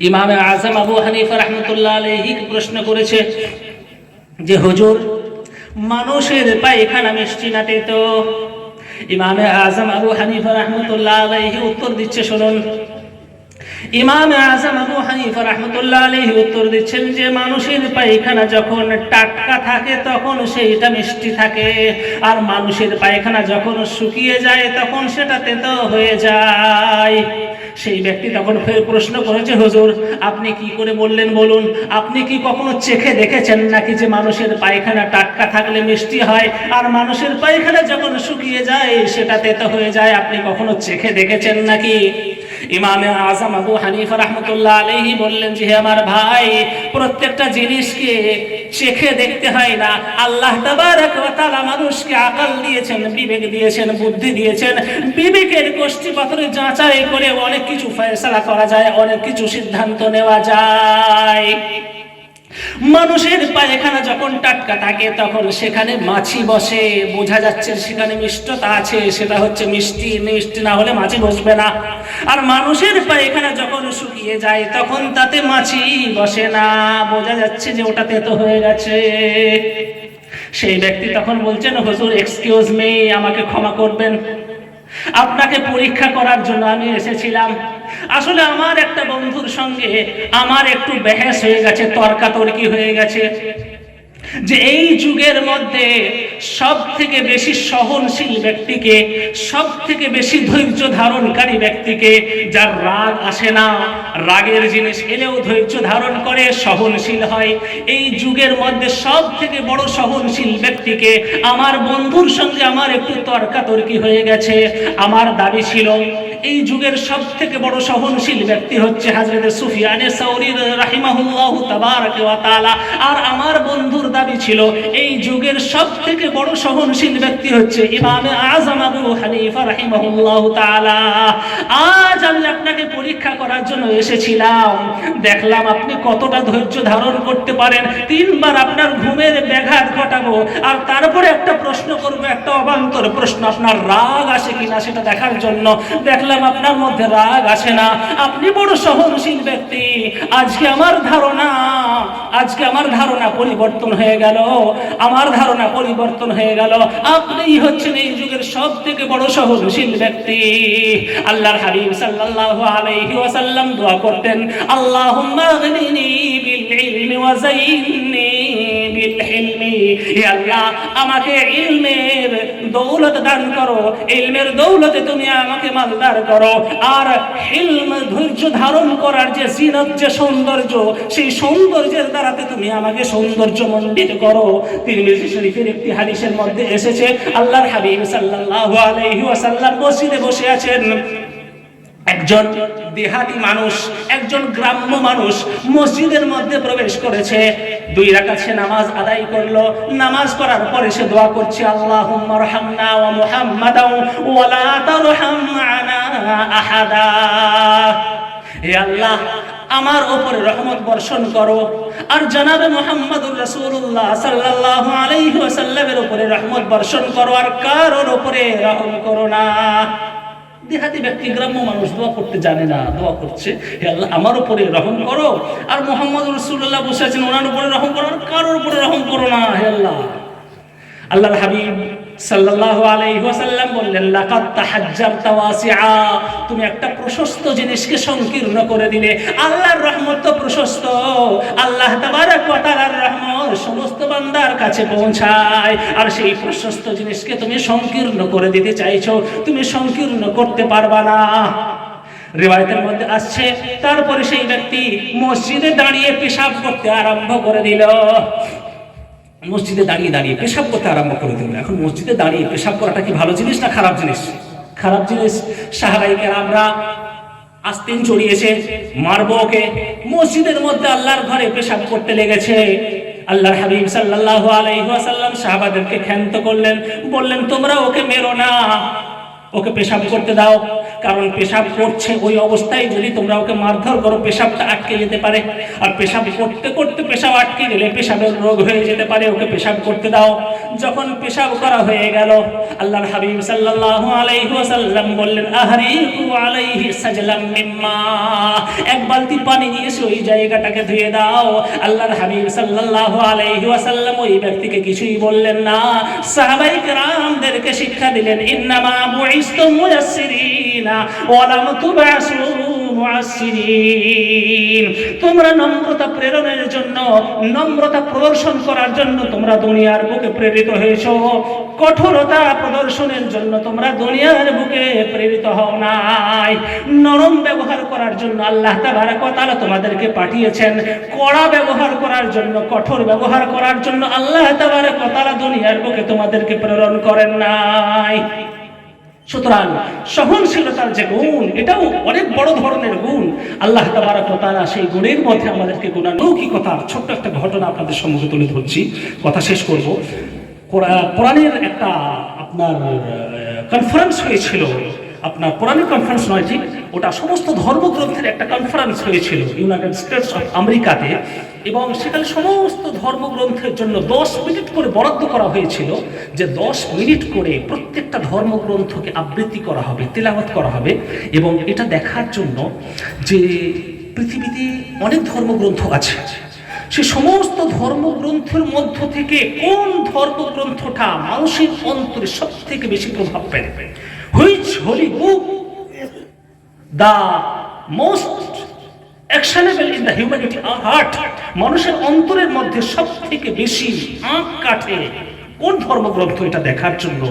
ইমামে আজম আবু হানিফা রহমতুল্লাহ আলহি প্রশ্ন করেছে যে, হুজুর, মানুষের পায়খানা মিষ্টি নাটে তো ইমামে আজম আবু হানিফা রহমতুল্লাহ আলহি উত্তর দিচ্ছে, শুনুন। ইমাম আজম আবু হানিফা রহমতুল্লাহ আলাইহি উত্তর দিচ্ছেন যে, মানুষের পায়খানা যখন টাটকা থাকে, তখন সেইটা মিষ্টি থাকে। আর মানুষের পায়খানা যখন শুকিয়ে যায়, তখন সেটা তেতো হয়ে যায়। সেই ব্যক্তি তখন ফের প্রশ্ন করেছে, হুজুর, আপনি কি করে বললেন বলুন? আপনি কি কখনো চেখে দেখেছেন নাকি যে মানুষের পায়খানা টাটকা থাকলে মিষ্টি হয়? আর মানুষের পায়খানা যখন শুকিয়ে যায়, সেটা তেতো হয়ে যায়। আপনি কখনো চেখে দেখেছেন নাকি? ইমামে আজম আবু হানিফা রহমতুল্লাহ আলাইহি বললেন যে আমার ভাই, প্রত্যেকটা জিনিসকে চেখে দেখতে হয় না। আল্লাহ তাবারক মানুষকে আকাল দিয়েছেন, বিবেক দিয়েছেন, বুদ্ধি দিয়েছেন। বিবেকের গোষ্ঠী পাথরে যাচাই করে অনেক কিছু ফেসলা করা যায়, অনেক কিছু সিদ্ধান্ত নেওয়া যায়। মানুষের পায়খানা যখন টাটকা থাকে, তখন সেখানে মাছি বসে। বোঝা যাচ্ছে সেখানে মিষ্টতা আছে, সেটা হচ্ছে মিষ্টি। মিষ্টি না হলে মাছি বসবে না। আর মানুষের পায়খানা যখন শুকিয়ে যায়, তখন তাতে মাছি বসে না। বোঝা যাচ্ছে যে ওটা তেতো হয়ে গেছে। সেই ব্যক্তি তখন বলছেন, হুজুর এক্সকিউজ মি আমাকে ক্ষমা করবেন। আপনাকে পরীক্ষা করার জন্য আমি এসেছিলাম। আসলে আমার একটা বন্ধুর সঙ্গে আমার একটু বেহেস হয়ে গেছে, তর্কাতর্কি হয়ে গেছে। যে এই যুগের মধ্যে সব থেকে বেশি সহনশীল ব্যক্তিকে সব থেকে বেশি ধৈর্য ধারণকারী ব্যক্তিকে যার রাগ আসে না, রাগের জিনিস এলেও ধৈর্য ধারণ করে, সহনশীল হয়। এই যুগের মধ্যে সব থেকে বড় সহনশীল ব্যক্তিকে আমার বন্ধুর সঙ্গে আমার একটু তর্কাতর্কি হয়ে গেছে। আমার দাবি ছিল এই যুগের সব থেকে বড় সহনশীল ব্যক্তি হচ্ছে হাজরত সুফিয়ানে সৌরি রাহিমাহুল্লাহ তাবারাক ওয়া আর আমার বন্ধুর দাবি ছিল, এই যুগের সব থেকে বড় সহনশীল ব্যক্তি হচ্ছে ইমামে আজম আবু হানিফা রাহিমাহুল্লাহ তাআলা। আজ আমি আপনাকে পরীক্ষা করার জন্য এসেছিলাম। দেখলাম আপনি কতটা ধৈর্য ধারণ করতে পারেন। তিনবার আপনার ঘুমের ব্যাঘাত ঘটাবো। আর তারপরে একটা প্রশ্ন করব, একটা অবান্তর প্রশ্ন, আপনার রাগ আসে কিনা সেটা দেখার জন্য। দেখলাম আপনার মধ্যে রাগ আসে না। আপনি বড় সহনশীল ব্যক্তি। আজকে আমার ধারণা, আজকে আমার ধারণা পরিবর্তন হয়ে গেল। আমার ধারণা পরিবর্তন হয়ে গেল। আপনিই হচ্ছেন এই যুগের সব থেকে বড় সহনশীল ব্যক্তি। আল্লাহর হাবিব সাল্লাল্লাহু আলাইহি ওয়াসাল্লাম দোয়া করতেন, আল্লাহুম্মা আগনিনি বিল ইলমি ওয়া যায়িননি আমাকে ইলমের দৌলত দান করো। ইলমের দৌলতে তুমি আমাকে মালদার করো। আর ধৈর্য ধারণ করার যে জিনত, যে সৌন্দর্য, সেই সৌন্দর্যের দ্বারাতে তুমি আমাকে সৌন্দর্য মণ্ডিত করো। একটি হাদিসের মধ্যে এসেছে, আল্লাহর হাবিব সাল্লাল্লাহু আলাইহি ওয়াসাল্লাম মসজিদে বসে আছেন। একজন দেহাতি মানুষ, একজন গ্রাম্য মানুষ মসজিদের মধ্যে প্রবেশ করেছে। দুই রাকাত সে নামাজ আদায় করল। নামাজ করার পরে সে দোয়া করছে, আল্লাহুম্মা রহামনা ওয়া মুহাম্মাদাও ওয়া লা তারহাম মা'না আহাদা। হে আল্লাহ, আমার ওপরে রহমত বর্ষণ করো। আর জনাবে মোহাম্মদুর রাসূলুল্লাহ সাল্লাল্লাহু আলাইহি ওয়াসাল্লামের উপরে রহমত বর্ষণ করো। আর কারোর উপরে রহম করো না। দেহাতি ব্যক্তি গ্রাম্য মানুষ দোয়া করতে জানে না, দোয়া করছে। হে আল্লাহ, আমার উপরে রহম করো। আর মোহাম্মদ রসুল্লাহ বসে আছেন, ওনার উপরে রহম করো, আর কারোর উপরে রহম করো না, হে আল্লাহ। আল্লাহর হাবিব তুমি একটা প্রশস্ত জিনিসকে সংকীর্ণ করে দিলে। আল্লাহর রহমত তো প্রশস্ত। আল্লাহ রহমত সমস্ত বান্দার কাছে পৌঁছায়। আর সেই প্রশস্ত জিনিসকে তুমি সংকীর্ণ করে দিতে চাইছো। তুমি সংকীর্ণ করতে পারবা না। রেওয়ায়তের মধ্যে আসছে, তারপরে সেই ব্যক্তি মসজিদে দাঁড়িয়ে পেশাব করতে আরম্ভ করে দিল। মসজিদে দাঁড়িয়ে দাঁড়িয়ে পেশাব করতে আরম্ভ করে দিল। এখন মসজিদে দাঁড়িয়ে পেশাব করাটা কি ভালো জিনিস না খারাপ জিনিস? খারাপ জিনিস? সাহাবাইকে আমরা আস্তিন চড়িয়েছে মারবো ওকে। মসজিদের মধ্যে আল্লাহর ঘরে পেশাব করতে লেগেছে। আল্লাহর হাবিব সাল্লাল্লাহু আলাইহি ওয়াসাল্লাম সাহাবাদেরকে ক্ষান্ত করলেন। বললেন, তোমরা ওকে মেরো না। ওকে পেশাব করতে দাও। কারণ পেশাব করছে ওই অবস্থায় যদি তোমরা ওকে মারধর করো, পেশাবটা আটকে যেতে পারে। আর পেশাব করতে করতে পেশাব আটকে গেলে পেশাবের রোগ হয়ে যেতে পারে, ওকে পেশাব করতে দাও। যখন পেশাব করা হয়ে গেল, আল্লাহর হাবিব সাল্লাল্লাহু আলাইহি ওয়াসাল্লাম বললেন, আহরিকু আলাইহি সাজলাম মিম্মা। এক বালতি পানি নিয়ে এসে ওই জায়গাটাকে ধুয়ে দাও। আল্লাহর হাবিব সাল্লাল্লাহু আলাইহি ওয়াসাল্লাম ওই ব্যক্তিকে কিছুই বললেন না। সাহাবাই কেরামদেরকে শিক্ষা দিলেন, ইন্নামা বুইসতুম মুয়াসসিরিনা। তোমরা নম্রতা প্রেরণের জন্য, নম্রতা প্রদর্শন করার জন্য তোমরা দুনিয়ার বুকে প্রেরিত হয়েছো। কঠোরতা প্রদর্শনের জন্য তোমরা দুনিয়ার বুকে প্রেরিত হও নাই। নরম ব্যবহার করার জন্য আল্লাহ তাআলা তোমাদেরকে পাঠিয়েছেন। কড়া ব্যবহার করার জন্য, কঠোর ব্যবহার করার জন্য আল্লাহ তাআলা দুনিয়ার বুকে তোমাদেরকে প্রেরণ করেন নাই। সুতরাং সহনশীলতার যে গুণ, এটাও অনেক বড় ধরনের গুণ। আল্লাহ তাআলা সেই গুণের মধ্যে আমাদেরকে গুণালৌকিকতার ছোট্ট একটা ঘটনা আপনাদের সম্মুখে তুলে ধরছি। কথা শেষ করব। কোরআ- কোরআনের একটা আপনার কনফারেন্স হয়েছিল। আপনার কোরআনের কনফারেন্স নয় ঠিক? ওটা সমস্ত ধর্মগ্রন্থের একটা কনফারেন্স হয়েছিল। ইউনাইটেড স্টেটস অফ আমেরিকাতে এবং সেখানে সমস্ত ধর্মগ্রন্থের জন্য দশ মিনিট করে বরাদ্দ করা হয়েছিল যে দশ মিনিট করে প্রত্যেকটা ধর্মগ্রন্থকে আবৃত্তি করা হবে, তেলাওয়াত করা হবে এবং এটা দেখার জন্য যে পৃথিবীতে অনেক ধর্মগ্রন্থ আছে। সে সমস্ত ধর্মগ্রন্থের মধ্য থেকে কোন ধর্মগ্রন্থটা মানুষের অন্তরে সব থেকে বেশি প্রভাব ফেলে? Which holy book the most actionable in the humanity heart মানুষের অন্তরের মধ্যে সব থেকে বেশি আঁক কাটে কোন ধর্মগ্রন্থ এটা দেখার জন্য?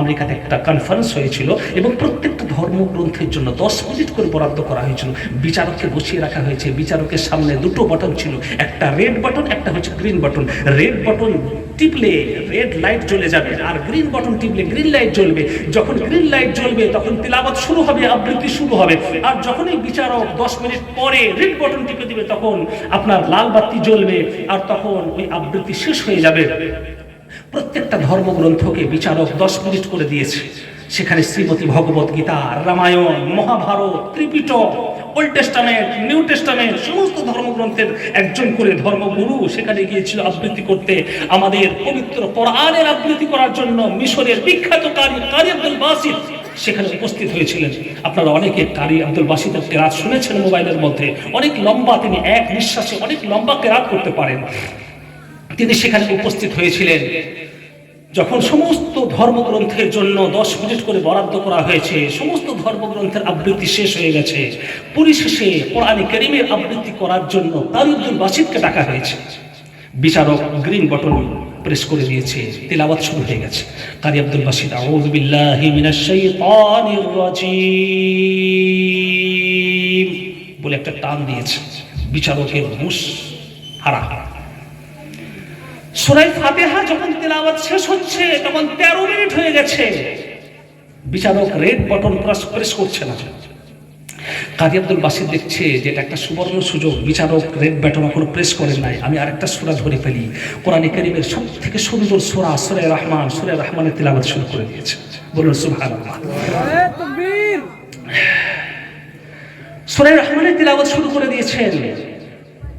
আমেরিকাতে একটা কনফারেন্স হয়েছিল এবং প্রত্যেকটা ধর্মগ্রন্থের জন্য দশ মিনিট করে বরাদ্দ করা হয়েছিল। বিচারককে বসিয়ে রাখা হয়েছে। বিচারকের সামনে দুটো বাটন ছিল। একটা রেড বাটন একটা হচ্ছে গ্রিন বাটন রেড বাটন টিপলে রেড লাইট জ্বলে যাবে আর গ্রিন বাটন টিপলে গ্রিন লাইট জ্বলবে। যখন গ্রিন লাইট জ্বলবে, তখন তিলাবাত শুরু হবে, আবৃত্তি শুরু হবে। আর যখনই বিচারক দশ মিনিট পরে রেড বাটন টিপে দিবে, তখন আপনার লাল বাতি জ্বলবে আর তখন ওই আবৃত্তি শেষ হয়ে যাবে। প্রত্যেকটা ধর্মগ্রন্থকে বিচারক দশ মিনিট করে দিয়েছে। সেখানে Shrimati Bhagavad Gita, Ramayana, Mahabharata, Tripitaka, old testament, new testament, সমস্ত ধর্মগ্রন্থের একজন করে ধর্মগুরু সেখানে গিয়েছিল আবৃত্তি করতে। আমাদের পবিত্র কোরআনের আবৃত্তি করার জন্য মিশরের বিখ্যাত কারি কারি আব্দুল বাসিদ সেখানে উপস্থিত হয়েছিলেন। আপনারা অনেকে কারি আব্দুল বাসিদের কেরাত শুনেছেন মোবাইলের মধ্যে। অনেক লম্বা তিনি এক নিঃশ্বাসে অনেক লম্বা কেরাত করতে পারেন। তিনি সেখানে উপস্থিত হয়েছিলেন। যখন সমস্ত ধর্মগ্রন্থের জন্য দশ মিনিট করে বরাদ্দ করা হয়েছে, সমস্ত ধর্মগ্রন্থের আবৃত্তি শেষ হয়ে গেছে। পরিশেষে কোরআনে করিমের আবৃত্তি করার জন্য তারিউদ্দুল বাসিদকে ডাকা হয়েছে। বিচারক গ্রিন বটন প্রেস করে দিয়েছে। তেলাওয়াত শুরু হয়ে গেছে। কারি আব্দুল বাসিদ মিনাশ বলে একটা টান দিয়েছে। বিচারকের হুঁশ হারা হারা সুরাই ফাতেহা যখন তেলাওয়াত শেষ হচ্ছে, তখন তেরো মিনিট হয়ে গেছে। বিচারক রেড বটন প্রেস প্রেস করছে না। কাজী আব্দুল বাসির দেখছে যে এটা একটা সুবর্ণ সুযোগ। বিচারক রেড বাটন এখনও প্রেস করেন নাই। আমি আরেকটা সুরা ধরে ফেলি। কোরআনে করিমের সব থেকে সুন্দর সুরা সুরে রহমান। সুরে রহমানের তেলাওয়াত শুরু করে দিয়েছে। বলুন, সুবহানাল্লাহ। সুরে রহমানের তেলাওয়াত শুরু করে দিয়েছেন।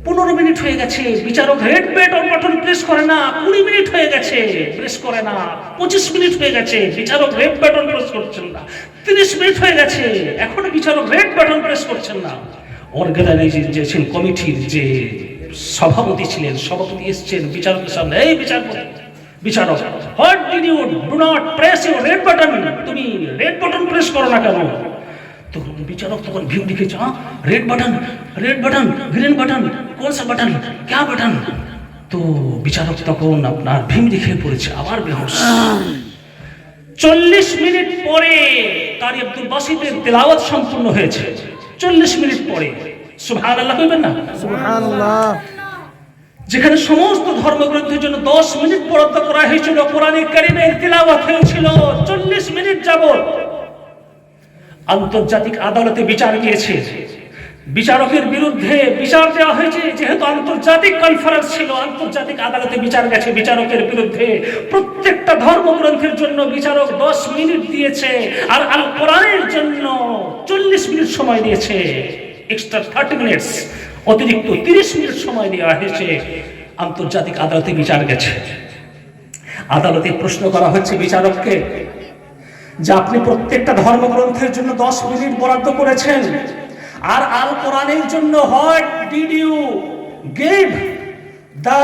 পনেরো মিনিট হয়ে গেছে। বিচারক head red button button press করে না, কুড়ি মিনিট হয়ে গেছে। প্রেস করে না, পঁচিশ মিনিট হয়ে গেছে। বিচারক রেড বাটন প্রেস করছেন না। তিরিশ মিনিট হয়ে গেছে। এখনও বিচারক রেড বাটন প্রেস করছেন না। অর্গানাইজেশন কমিটির যে সভাপতি ছিলেন, সভাপতি এসছেন বিচারকের সামনে। এই বিচারপতি, বিচারক what did you do not press your red button তুমি রেড বাটন প্রেস করো না কেন? তখন বিচারক তখন ভিউ লিখেছে red button red button green button কোন বাটন ক্যা বাটন তো বিচারক তখন আপনার ভীম দেখে পড়েছে আবার বেহস। চল্লিশ মিনিট পরে কারি আব্দুল বাসিদের তেলাওয়াত সম্পূর্ণ হয়েছে। চল্লিশ মিনিট পরে। সুভান আল্লাহ কইবেন না যেখানে সমস্ত ধর্মগ্রন্থের জন্য দশ মিনিট বরাদ্দ করা হয়েছিল কোরআনে কারিমের তেলাওয়াত হয়েছিল। চল্লিশ মিনিট যাবত আন্তর্জাতিক আদালতে বিচার গিয়েছে বিচারকের বিরুদ্ধে বিচার দেওয়া হয়েছে, যেহেতু আন্তর্জাতিক কনফারেন্স ছিল, আন্তর্জাতিক আদালতে বিচার গেছে। বিচারকের বিরুদ্ধে প্রত্যেকটা ধর্মগ্রন্থের জন্য বিচারক দশ মিনিট দিয়েছে আর আল কোরআনের জন্য চল্লিশ মিনিট সময় দিয়েছে। এক্সট্রা থার্টি মিনিটস অতিরিক্ত তিরিশ মিনিট সময় দেওয়া হয়েছে। আন্তর্জাতিক আদালতে বিচার গেছে। আদালতে প্রশ্ন করা হচ্ছে বিচারককে যে আপনি প্রত্যেকটা ধর্মগ্রন্থের জন্য দশ মিনিট বরাদ্দ করেছেন। আর আল কোরআনের জন্য what did you give the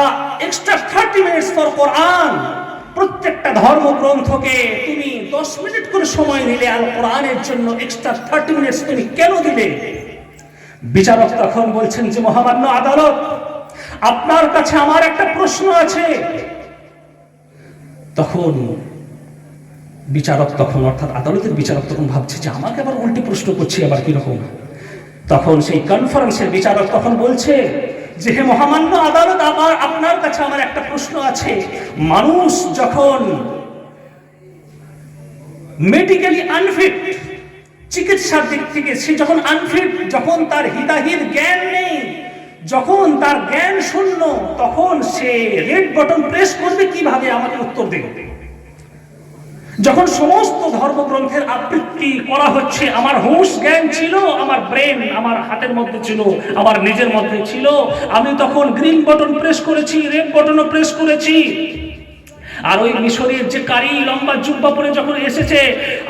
extra thirty minutes for Quran? প্রত্যেকটা ধর্মগ্রন্থকে তুমি দশ মিনিট করে সময় নিলে আল কোরআনের জন্য এক্সট্রা থার্টি মিনিটস তুমি কেন দিলে? বিচারক তখন বলছেন যে, মহামান্য আদালত, আপনার কাছে আমার একটা প্রশ্ন আছে। তখন বিচারক তখন, অর্থাৎ আদালতের বিচারক তখন ভাবছে যে আমাকে আবার উল্টে প্রশ্ন করছি আবার কীরকম? তখন সেই কনফারেন্সের বিচারক তখন বলছে যে, হে মহামান্য আদালত, আমার, আপনার কাছে আমার একটা প্রশ্ন আছে। মানুষ যখন মেডিকেলি আনফিট চিকিৎসার দিক থেকে সে যখন আনফিট যখন তার হিতাহিত জ্ঞান নেই, যখন তার জ্ঞান শূন্য, তখন সে রেড বটন প্রেস করবে, কীভাবে? আমাকে উত্তর দেবে যখন সমস্ত ধর্মগ্রন্থের আবৃত্তি করা হচ্ছে, আমার হুশ জ্ঞান ছিল, আমার ব্রেন আমার হাতের মধ্যে ছিল, আমার নিজের মধ্যে ছিল। আমি তখন গ্রিন বটন প্রেস করেছি রেড বটনও প্রেস করেছি। আর ওই মিশরের যে কারি লম্বা জুব্বা পরে যখন এসেছে,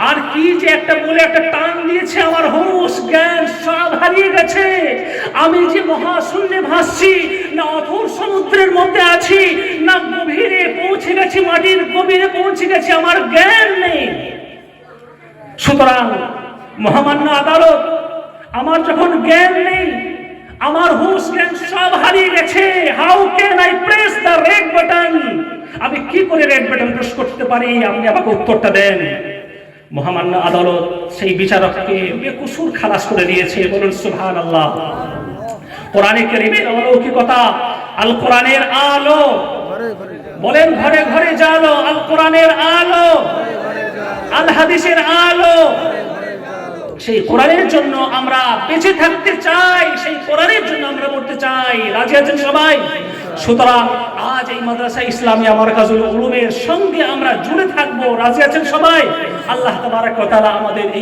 আর কি যে একটা বলে একটা টান দিয়েছে আমার হুঁশ, জ্ঞান সব হারিয়ে গেছে। আমি যে মহাশূন্যে ভাসছি, না অথর সমুদ্রের মধ্যে আছি, না গভীরে পৌঁছে গেছি, মাটির গভীরে পৌঁছে গেছি, আমার জ্ঞান নেই। সুতরাং মহামান্য আদালত, আমার যখন জ্ঞান নেই, আমার হুশ, জ্ঞান সব হারিয়ে গেছে। How can I press the red button আমি কি করে রেড বাটন প্রেস করতে পারি? আপনি আমাকে উত্তরটা দেন। মহামান্য আদালত সেই বিচারককে বেকুসুর খালাস করে দিয়েছে। বলুন সুবহান আল্লাহ কোরআনে কারীমের অলৌকিকতা আল কোরআনের আলো। বলেন, ঘরে ঘরে জালো আল কোরআনের আলো। আল হাদিসের আলো। সেই কোরআনের জন্য আমরা বেঁচে থাকতে চাই। সেই কোরআনের জন্য আমরা মরতে চাই। রাজি আছেন সবাই? সুতরাং আজ এই মাদ্রাসা ইসলামী আমার কাজুল উলুমের সঙ্গে আমরা জুড়ে থাকব। রাজি আছেন সবাই? আল্লাহ তাবারাক তাআলা আমাদের এই